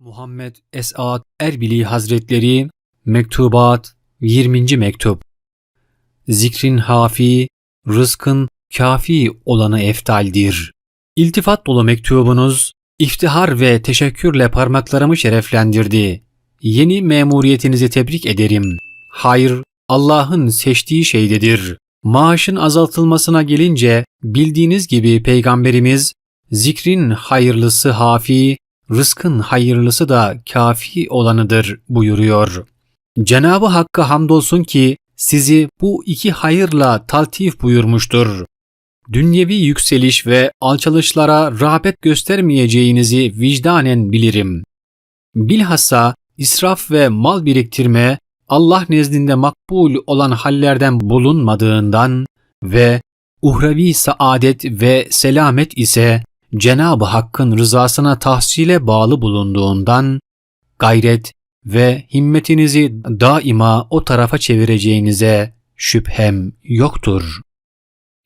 Muhammed Esat Erbili Hazretleri Mektubat 20. Mektup Zikrin hafi, rızkın kafi olanı eftaldir. İltifat dolu mektubunuz, iftihar ve teşekkürle parmaklarımı şereflendirdi. Yeni memuriyetinizi tebrik ederim. Hayır, Allah'ın seçtiği şeydedir. Maaşın azaltılmasına gelince, bildiğiniz gibi Peygamberimiz, zikrin hayırlısı hafi, rızkın hayırlısı da kafi olanıdır buyuruyor. Cenabı Hakk'a hamdolsun ki sizi bu iki hayırla taltif buyurmuştur. Dünyevi yükseliş ve alçalışlara rağbet göstermeyeceğinizi vicdanen bilirim. Bilhassa israf ve mal biriktirme Allah nezdinde makbul olan hallerden bulunmadığından ve uhrevi saadet ve selamet ise Cenab-ı Hakk'ın rızasına tahsile bağlı bulunduğundan gayret ve himmetinizi daima o tarafa çevireceğinize şüphem yoktur.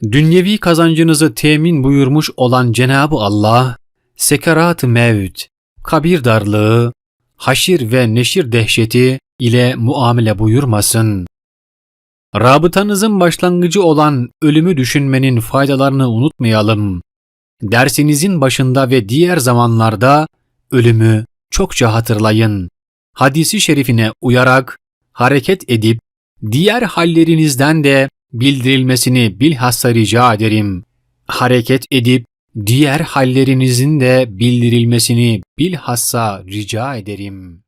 Dünyevi kazancınızı temin buyurmuş olan Cenab-ı Allah, sekerat-ı mevt, kabir darlığı, haşir ve neşir dehşeti ile muamele buyurmasın. Rabıtanızın başlangıcı olan ölümü düşünmenin faydalarını unutmayalım. Dersinizin başında ve diğer zamanlarda ölümü çokça hatırlayın. Hadisi şerifine uyarak hareket edip diğer hallerinizden de bildirilmesini bilhassa rica ederim. Hareket edip diğer hallerinizin de bildirilmesini bilhassa rica ederim.